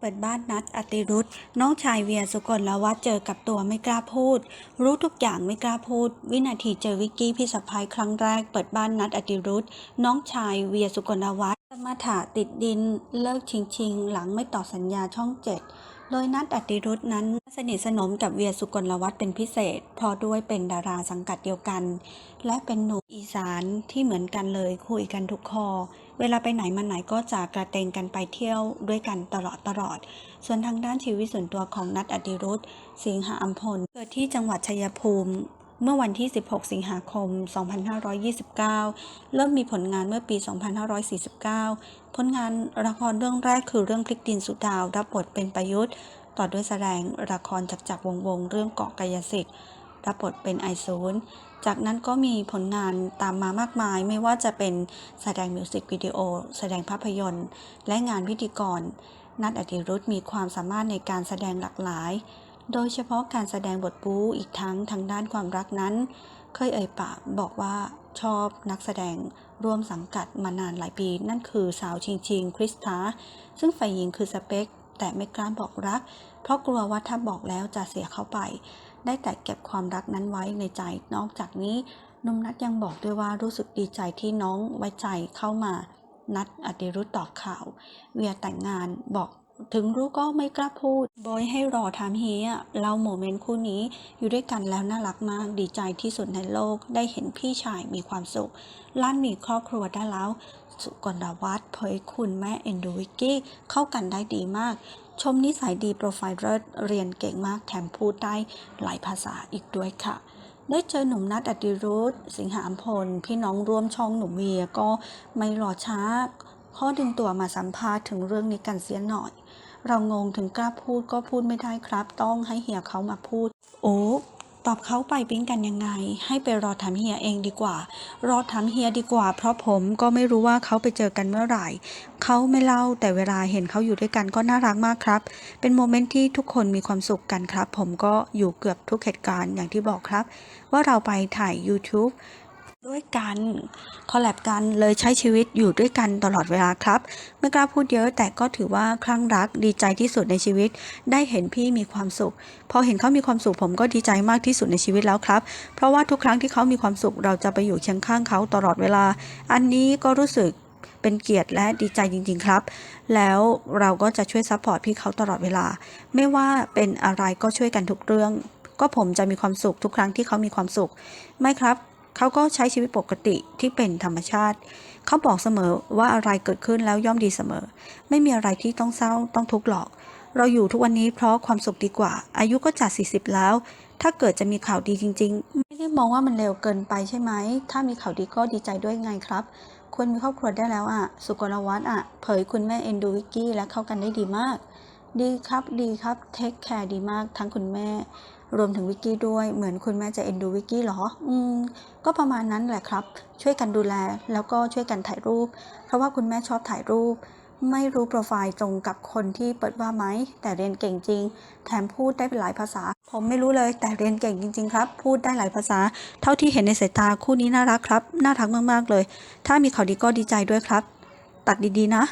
เปิดบ้านนัดอติรุธน้องชายเวียสุกลละวัฒเจอกับตัวไม่กล้าพูด รู้ทุกอย่างไม่กล้าพูด วินาทีเจอวิกกี้พี่สะพ้ายครั้งแรกเปิดบ้านนัดอติรุธน้องชายเวียสุกลละวัฒน์สมาถะติดดินเลิกชิงชิงหลังไม่ต่อสัญญาช่องเจ็ดโดยนัดอติรุธนั้นสนิทสนมกับเวียสุกลวัฒน์เป็นพิเศษ เพราะด้วยเป็นดาราสังกัดเดียวกัน และเป็นหนุ่มอีสานที่เหมือนกันเลยคุยกันทุกคอ เวลาไปไหนมาไหนก็จะกระเตงกันไปเที่ยวด้วยกันตลอดตลอด ส่วนทางด้านชีวิตส่วนตัวของนัดอดิรุธสิงหาอัมพล เกิดที่จังหวัดชัยภูมิเมื่อวันที่ 16 สิงหาคม 2529 เริ่มมีผลงานเมื่อปี 2549 ผลงานละครเรื่องแรกคือเรื่องพลิกดินสุดาว รับบทเป็นประยุทธ์ ต่อด้วยแสดงละครจักจักรวงวงเรื่องเกาะกายสิทธิ์ รับบทเป็นไอซูนจากนั้นก็มีผลงานตามมามากมาย ไม่ว่าจะเป็นแสดงมิวสิกวิดีโอ แสดงภาพยนตร์ และงานพิธีกร นัดอดิรุธมีความสามารถในการแสดงหลากหลาย โดยเฉพาะการแสดงบทบู๊อีกทั้งทางด้านความรักนั้น เคยเอ่ยปากบอกว่าชอบนักแสดงร่วมสังกัดมานานหลายปี นั่นคือสาวชิงชิงคริสตาซึ่งฝ่ายหญิงคือสเปค แต่ไม่กล้าบอกรัก เพราะกลัวว่าถ้าบอกแล้วจะเสียเขาไป ได้แต่เก็บความรักนั้นไว้ในใจ นอกจากนี้นุ่มนัดยังบอกด้วยว่ารู้สึกดีใจที่น้องไว้ใจเข้ามา นัดอดิรุธตอบข่าว เวียแต่งงานบอกถึงรู้ก็ไม่กล้าพูด บอยให้รอถามเฮียเล่าโมเมนต์คู่นี้อยู่ด้วยกันแล้วน่ารักมาก ดีใจที่สุดในโลก ได้เห็นพี่ชายมีความสุข ล้านมีครอบครัวได้แล้ว สุกลวัฒน์เผยคุณแม่เอ็นดูวิกกี้เข้ากันได้ดีมาก ชมนิสัยดีโปรไฟล์เลิศเรียนเก่งมากแถมพูดได้หลายภาษาอีกด้วยค่ะ ได้เจอหนุ่มนัดอดิรุธสิงหามพล พี่น้องร่วมช่องหนุ่มเวียก็ไม่รอช้า ข้อดึงตัวมาสัมภาษณ์ถึงเรื่องนี้กันเสียหน่อย เรางงถึงกล้าพูดก็พูดไม่ได้ครับ ต้องให้เฮียเขามาพูด โอ้ ตอบเขาไปปิ๊งกันยังไง ให้ไปรอถามเฮียเองดีกว่า รอถามเฮียดีกว่า เพราะผมก็ไม่รู้ว่าเขาไปเจอกันเมื่อไหร่ เขาไม่เล่าแต่เวลาเห็นเขาอยู่ด้วยกันก็น่ารักมากครับ เป็นโมเมนต์ที่ทุกคนมีความสุขกันครับ ผมก็อยู่เกือบทุกเหตุการณ์อย่างที่บอกครับ ว่าเราไปถ่าย YouTube ด้วยกันคอลแลบกันเลยใช้ชีวิตอยู่ด้วยกันตลอดเวลาครับ ไม่กล้าพูดเยอะแต่ก็ถือว่าคลั่งรักดีใจที่สุดในชีวิต ได้เห็นพี่มีความสุข พอเห็นเขามีความสุขผมก็ดีใจมากที่สุดในชีวิตแล้วครับ เพราะว่าทุกครั้งที่เขามีความสุขเราจะไปอยู่เคียงข้างเขาตลอดเวลา อันนี้ก็รู้สึกเป็นเกียรติและดีใจจริง ๆ ครับ แล้วเราก็จะช่วยซัพพอร์ตพี่เขาตลอดเวลา ไม่ว่าเป็นอะไรก็ช่วยกันทุกเรื่อง ก็ผมจะมีความสุขทุกครั้งที่เขามีความสุข ไม่ครับ เขาก็ใช้ชีวิตปกติที่เป็นธรรมชาติ เขาบอกเสมอว่าอะไรเกิดขึ้นแล้วย่อมดีเสมอ ไม่มีอะไรที่ต้องเศร้าต้องทุกข์หรอก เราอยู่ทุกวันนี้เพราะความสุขดีกว่า อายุก็จัด40 แล้ว ถ้าเกิดจะมีข่าวดีจริง ๆ ไม่ได้มองว่ามันเร็วเกินไปใช่ไหม ถ้ามีข่าวดีก็ดีใจด้วยไงครับควรมีครอบครัวได้แล้วอะสุกลวัฒน์อะเผยคุณแม่เอ็นดูวิกกี้และเข้ากันได้ดีมาก ดีครับดีครับเทคแคร์ดีมากทั้งคุณแม่ รวมถึงวิกกี้ด้วย เหมือนคุณแม่จะเอ็นดูวิกกี้เหรอ อืม ก็ประมาณนั้นแหละครับ ช่วยกันดูแลแล้วก็ช่วยกันถ่ายรูป เพราะว่าคุณแม่ชอบถ่ายรูป ไม่รู้โปรไฟล์ตรงกับคนที่เปิดว่าไหม แต่เรียนเก่งจริง แถมพูดได้หลายภาษา ผมไม่รู้เลยแต่เรียนเก่งจริง ๆ ครับ พูดได้หลายภาษา เท่าที่เห็นในสายตาคู่นี้น่ารักครับ น่ารักมากๆเลย ถ้ามีข่าวดีก็ดีใจด้วยครับ ตัดดีๆนะ